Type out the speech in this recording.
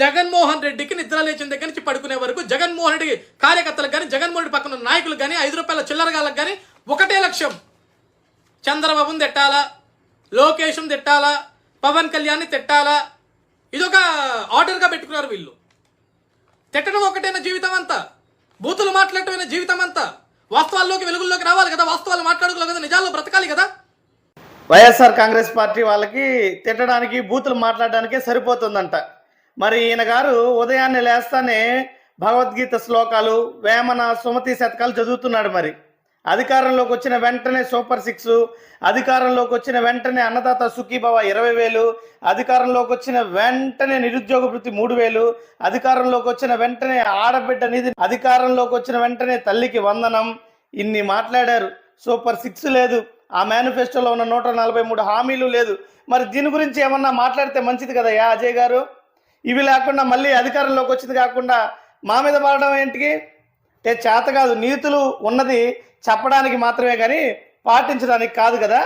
జగన్మోహన్ రెడ్డికి నిద్ర లేచిన దగ్గర నుంచి పడుకునే వరకు జగన్మోహన్ రెడ్డి కార్యకర్తలకు కానీ జగన్మోహన్ రెడ్డి పక్కన నాయకులకు కానీ ఐదు రూపాయల చిల్లరగాలకు కానీ ఒకటే లక్ష్యం. చంద్రబాబుని తిట్టాలా? లోకేష్ను తిట్టాలా? పవన్ కళ్యాణ్ని తిట్టాలా? ఇదొక ఆర్డర్గా పెట్టుకున్నారు వీళ్ళు. తిట్టడం ఒకటైన జీవితం అంతా. బూతులు మాట్లాడటమైన జీవితం అంతా. వాస్తవాల్లోకి వెలుగుల్లోకి రావాలి కదా వాస్తవాలు మాట్లాడుకోవాలి కదా నిజాల్లో బ్రతకాలి కదా. వైఎస్ఆర్ కాంగ్రెస్ పార్టీ వాళ్ళకి తిట్టడానికి బూతులు మాట్లాడడానికే సరిపోతుందంట. మరి ఈయన గారు ఉదయాన్నే లేస్తానే భగవద్గీత శ్లోకాలు వేమన సుమతి శతకాలు చదువుతున్నాడు మరి. అధికారంలోకి వచ్చిన వెంటనే సూపర్ సిక్స్ అధికారంలోకి వచ్చిన వెంటనే అన్నదాత సుఖీభవ ఇరవై వేలు అధికారంలోకి వచ్చిన వెంటనే నిరుద్యోగ వృత్తి మూడు వేలు అధికారంలోకి వచ్చిన వెంటనే ఆడబిడ్డ నిధి అధికారంలోకి వచ్చిన వెంటనే తల్లికి వందనం. ఇన్ని మాట్లాడారు. సూపర్ సిక్స్ లేదు. ఆ మేనిఫెస్టోలో ఉన్న నూట నలభై మూడు హామీలు లేదు. మరి దీని గురించి ఏమన్నా మాట్లాడితే మంచిది కదా యా అజయ్ గారు? ఇవి లేకుండా మళ్ళీ అధికారంలోకి వచ్చింది కాకుండా మా మీద పడడం ఏంటికి? అంటే చేత కాదు నీతులు ఉన్నది చెప్పడానికి మాత్రమే కానీ పాటించడానికి కాదు కదా?